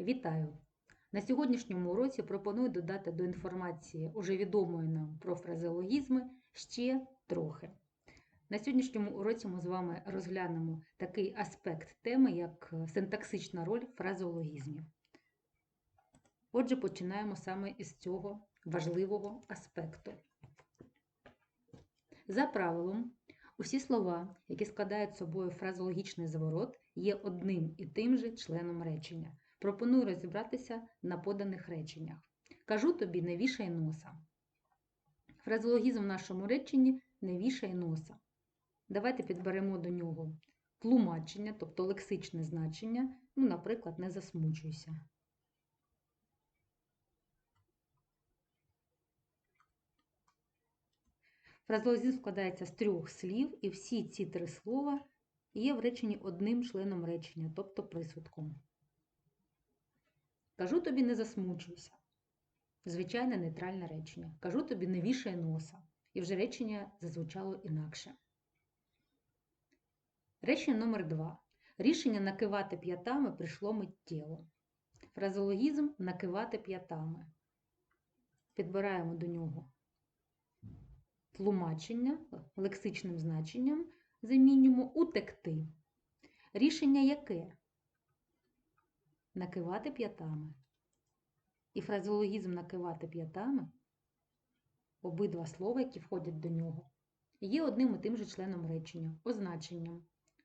Вітаю! На сьогоднішньому уроці пропоную додати до інформації уже відомої нам про фразеологізми ще трохи. На сьогоднішньому уроці ми з вами розглянемо такий аспект теми, як синтаксична роль фразеологізмів. Отже, починаємо саме із цього важливого аспекту. За правилом, усі слова, які складають собою фразеологічний заворот, є одним і тим же членом речення. Пропоную розібратися на поданих реченнях. Кажу тобі, не вішай носа. Фразеологізм в нашому реченні не вішай носа. Давайте підберемо до нього тлумачення, тобто лексичне значення, ну, наприклад, не засмучуйся. Фразеологізм складається з трьох слів, і всі ці три слова є в реченні одним членом речення, тобто присудком. Кажу тобі, не засмучуйся. Звичайне нейтральне речення. Кажу тобі, не вішай носа. І вже речення зазвучало інакше. Речення номер два. Рішення накивати п'ятами прийшло миттєво. Фразеологізм накивати п'ятами. Підбираємо до нього тлумачення лексичним значенням замінюємо утекти. Рішення яке? Накивати п'ятами. І фразеологізм накивати п'ятами, обидва слова, які входять до нього, є одним і тим же членом речення, означенням.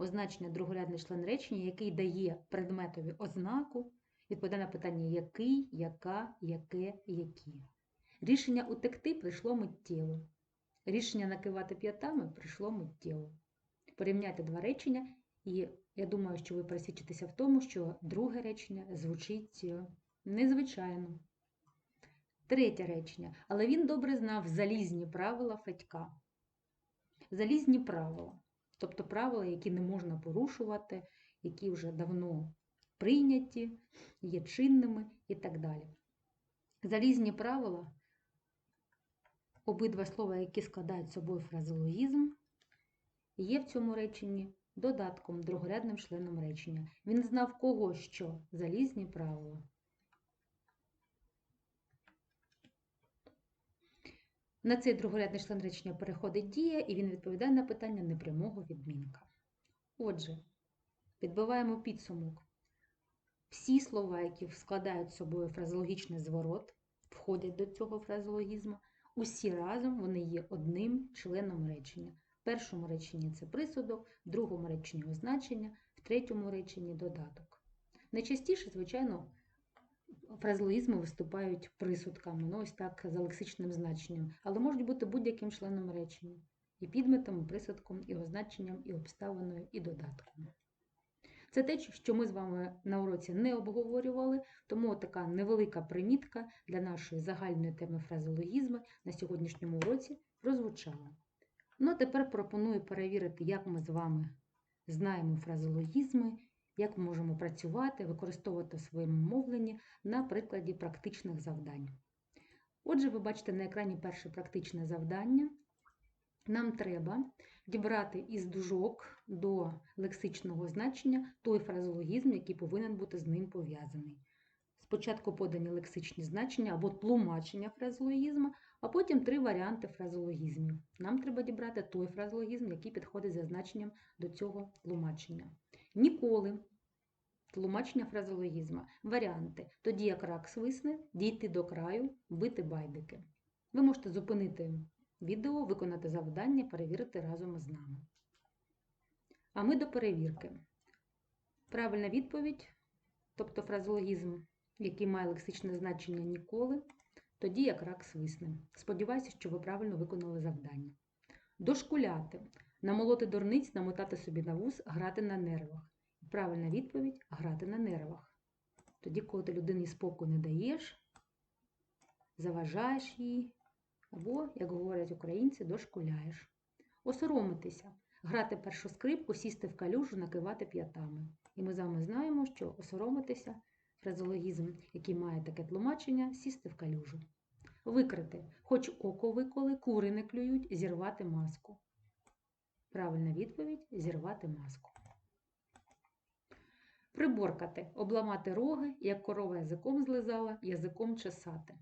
Означення другорядний член речення, який дає предметові ознаку, відповідає на питання який, яка, яке, які. Рішення утекти прийшло миттєво. Рішення накивати п'ятами прийшло миттєво. Порівняйте два речення, і я думаю, що ви пересвідчитеся в тому, що друге речення звучить незвичайно. Третє речення. Але він добре знав залізні правила Федька. Залізні правила, тобто правила, які не можна порушувати, які вже давно прийняті, є чинними і так далі. Залізні правила обидва слова, які складають собою фразеологізм, є в цьому реченні додатком, другорядним членом речення. Він знав кого що залізні правила. На цей другорядний член речення переходить дія, і він відповідає на питання непрямого відмінка. Отже, підбиваємо підсумок. Всі слова, які складають з собою фразеологічний зворот, входять до цього фразеологізму, усі разом вони є одним членом речення. В першому реченні це присудок, в другому реченні означення, в третьому реченні додаток. Найчастіше, звичайно, фразеологізми виступають присудками, ну ось так за лексичним значенням, але можуть бути будь-яким членом речення. І підметом, і присудком, і означенням, і обставиною, і додатком. Це те, що ми з вами на уроці не обговорювали, тому така невелика примітка для нашої загальної теми фразеологізми на сьогоднішньому уроці прозвучала. Ну, а тепер пропоную перевірити, як ми з вами знаємо фразеологізми, як ми можемо працювати, використовувати в своєму мовленні на прикладі практичних завдань. Отже, ви бачите на екрані перше практичне завдання. Нам треба дібрати із дужок до лексичного значення той фразеологізм, який повинен бути з ним пов'язаний. Спочатку подані лексичні значення або тлумачення фразеологізму, а потім три варіанти фразеологізмів. Нам треба дібрати той фразеологізм, який підходить за значенням до цього тлумачення. Ніколи тлумачення фразеологізму. Варіанти. Тоді, як рак свисне, дійти до краю, бити байдики. Ви можете зупинити відео, виконати завдання, перевірити разом із нами. А ми до перевірки. Правильна відповідь, тобто фразеологізм, який має лексичне значення ніколи, тоді як рак свисне. Сподіваюся, що ви правильно виконали завдання. Дошкуляти. Намолоти дурниць, намотати собі на вуз, грати на нервах. Правильна відповідь грати на нервах. Тоді, коли ти людині спокою не даєш, заважаєш їй, або, як говорять українці, дошкуляєш. Осоромитися, грати першу скрипку, сісти в калюжу, накивати п'ятами. І ми з вами знаємо, що осоромитися фразеологізм, який має таке тлумачення, сісти в калюжу. Викрити, хоч око виколи, кури не клюють, зірвати маску. Правильна відповідь зірвати маску. Приборкати, обламати роги, як корова язиком злизала, язиком чесати.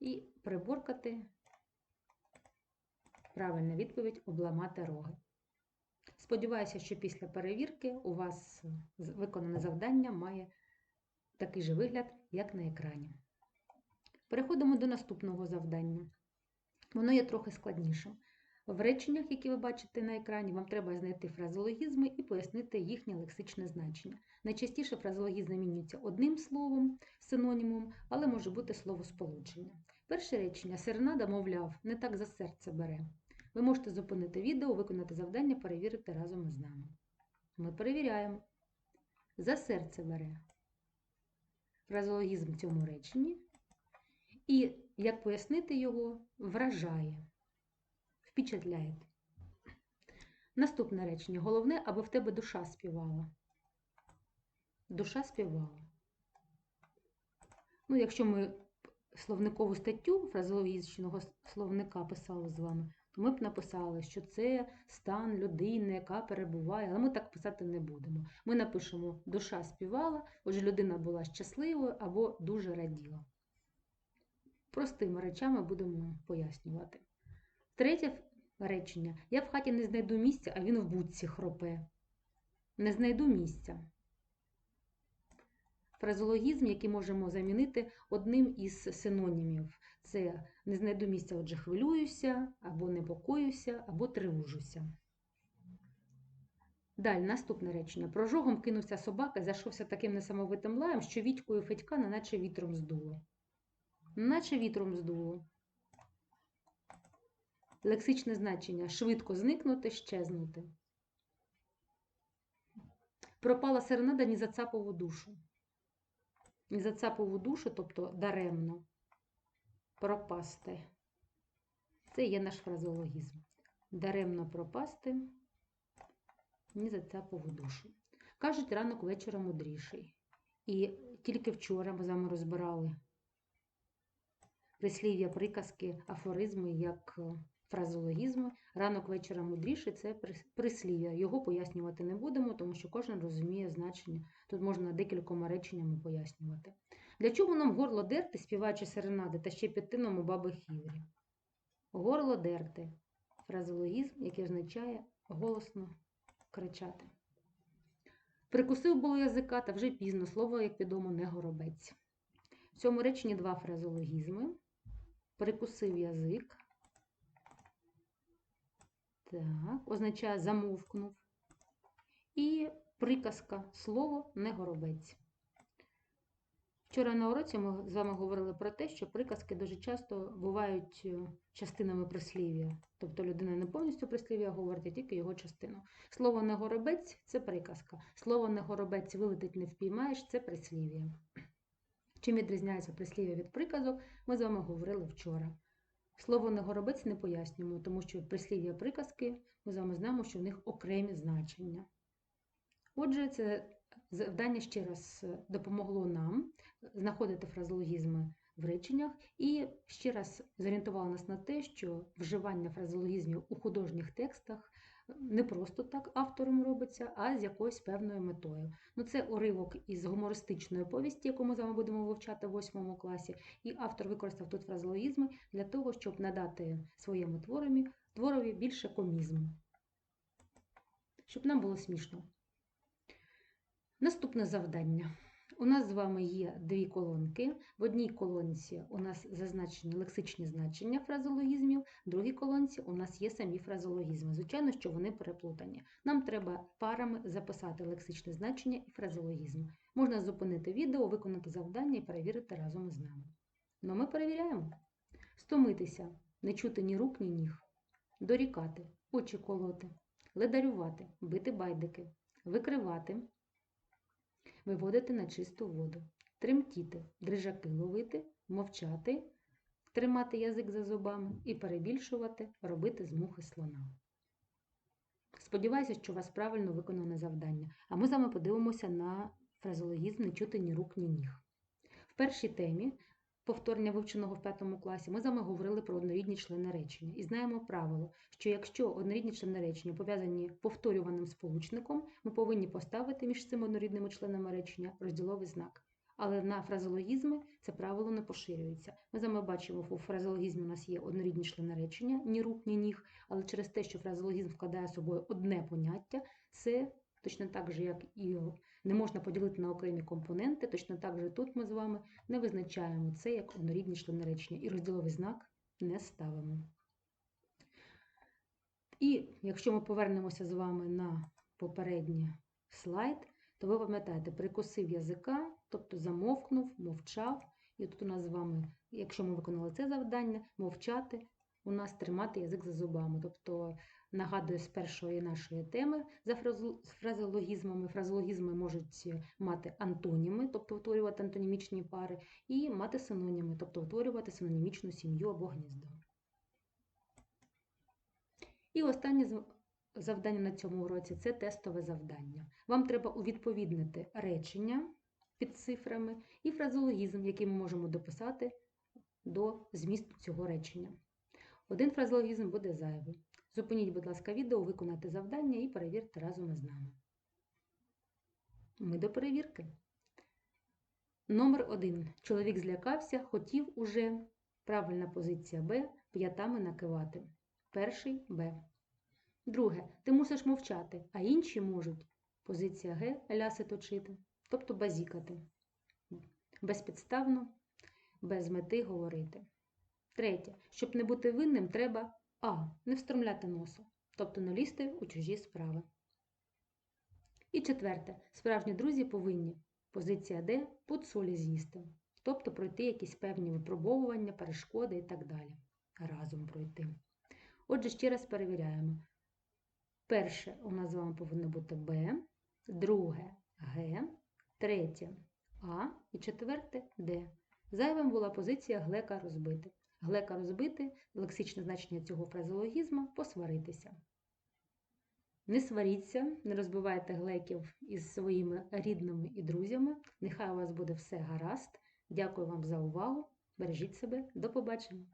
І приборкати. Правильна відповідь обламати роги. Сподіваюся, що після перевірки у вас виконане завдання має такий же вигляд, як на екрані. Переходимо до наступного завдання. Воно є трохи складнішим. В реченнях, які ви бачите на екрані, вам треба знайти фразеологізми і пояснити їхнє лексичне значення. Найчастіше фразеологізм замінюється одним словом, синонімом, але може бути словосполучення. Перше речення серенада, мовляв, не так за серце бере. Ви можете зупинити відео, виконати завдання, перевірити разом із нами. Ми перевіряємо. За серце бере. Фразеологізм в цьому реченні. І як пояснити його, вражає, впечатляє. Наступне речення. Головне, аби в тебе душа співала. Душа співала. Ну, якщо ми словникову статтю фразеологічного словника писали з вами, то ми б написали, що це стан людини, яка перебуває, але ми так писати не будемо. Ми напишемо душа співала, отже, людина була щасливою або дуже раділа. Простими речами будемо пояснювати. Третє речення. Я в хаті не знайду місця, а він в будці хропе. Не знайду місця. Фразологізм, який можемо замінити одним із синонімів. Це не знайду місця, отже, хвилююся, або непокоюся, або тривожуся. Далі, наступне речення. Прожогом кинувся собака і зайшовся таким несамовитим лаєм, що Вітькою Федька неначе вітром здуло. Наче вітром здуло. Лексичне значення швидко зникнути, щезнути. Пропала серенада ні за цапову душу. Ні за цапову душу, тобто даремно. Пропасти. Це є наш фразеологізм. Даремно пропасти, ні за цапову душу. Кажуть, ранок вечора мудріший. І тільки вчора ми з вами розбирали прислів'я, приказки, афоризми як е, фразеологізми. Ранок вечора мудріший це прислів'я. Його пояснювати не будемо, тому що кожен розуміє значення. Тут можна декількома реченнями пояснювати. Для чого нам горло дерти, співаючи серенади та ще піти нам у баби хіврі? Горло дерти фразеологізм, який означає голосно кричати. Прикусив було язика, та вже пізно слово, як відомо, не горобець. В цьому реченні два фразеологізми. Прикусив язик. Так, означає замовкнув. І приказка слово не горобець. Вчора на уроці ми з вами говорили про те, що приказки дуже часто бувають е, частинами прислів'я. Тобто людина не повністю прислів'я говорить, а тільки його частину. Слово не горобець це приказка. Слово не горобець вилетить не впіймаєш це прислів'я. Чим відрізняється прислів'я від приказок, ми з вами говорили вчора. Слово не горобець не пояснюємо, тому що прислів'я приказки ми з вами знаємо, що в них окремі значення. Отже, це завдання ще раз е, допомогло нам знаходити фразеологізми в реченнях і ще раз зорієнтувало нас на те, що вживання фразеологізмів у художніх текстах не просто так автором робиться, а з якоюсь певною метою. Ну, це уривок із гумористичної повісті, яку ми з вами будемо вивчати в 8 класі, і автор використав тут фразеологізми для того, щоб надати своєму творові, творові більше комізму, щоб нам було смішно. Наступне завдання. У нас з вами є дві колонки. В одній колонці у нас зазначені лексичні значення фразеологізмів, в другій колонці у нас є самі фразеологізми. Звичайно, що вони переплутані. Нам треба парами записати лексичне значення і фразеологізм. Можна зупинити відео, виконати завдання і перевірити разом із нами. Ну, ми перевіряємо. Стомитися, не чути ні рук, ні ніг. Дорікати, очі колоти, ледарювати, бити байдики, викривати, виводити на чисту воду, тремтіти, дрижаки ловити, мовчати, тримати язик за зубами і перебільшувати, робити з мухи слона. Сподіваюся, що у вас правильно виконане завдання. А ми з вами подивимося на фразологізм не чути ні рук, ні ніг. В першій темі повторення вивченого в п'ятому класі, ми з вами говорили про однорідні члени речення і знаємо правило, що якщо однорідні члени речення пов'язані повторюваним сполучником, ми повинні поставити між цими однорідними членами речення розділовий знак. Але на фразеологізми це правило не поширюється. Ми з вами бачимо, у фразеологізмі у нас є однорідні члени речення, ні рук, ні ніг, але через те, що фразеологізм вкладає собою одне поняття, це точно так же, як і не можна поділити на окремі компоненти, точно так же тут ми з вами не визначаємо це як однорідні члени речення і розділовий знак не ставимо. І якщо ми повернемося з вами на попередній слайд, то ви пам'ятаєте, прикусив язика, тобто замовкнув, мовчав. І тут у нас з вами, якщо ми виконали це завдання, мовчати, у нас тримати язик за зубами. Тобто, нагадую, з першої нашої теми за фразеологізмами. Фразеологізми можуть мати антоніми, тобто утворювати антонімічні пари, і мати синоніми, тобто утворювати синонімічну сім'ю або гніздо. І останнє завдання на цьому уроці це тестове завдання. Вам треба увідповіднити речення під цифрами і фразеологізм, який ми можемо дописати до змісту цього речення. Один фразеологізм буде зайвий. Зупиніть, будь ласка, відео, виконайте завдання і перевірте разом із нами. Ми до перевірки. Номер один. Чоловік злякався, хотів уже. Правильна позиція Б. П'ятами накивати. Перший Б. Друге. Ти мусиш мовчати, а інші можуть. Позиція Г. Ляси точити, тобто базікати. Безпідставно, без мети говорити. Третє. Щоб не бути винним, треба А. Не встромляти носу, тобто не лізти у чужі справи. І четверте. Справжні друзі повинні. Позиція Д пуд солі з'їсти, тобто пройти якісь певні випробовування, перешкоди і так далі. Разом пройти. Отже, ще раз перевіряємо. Перше у нас з вами повинно бути Б, друге Г, третє А і четверте Д. Зайвим була позиція глека розбити. Глека розбити лексичне значення цього фразеологізму посваритися. Не сваріться, не розбивайте глеків із своїми рідними і друзями. Нехай у вас буде все гаразд. Дякую вам за увагу. Бережіть себе, до побачення!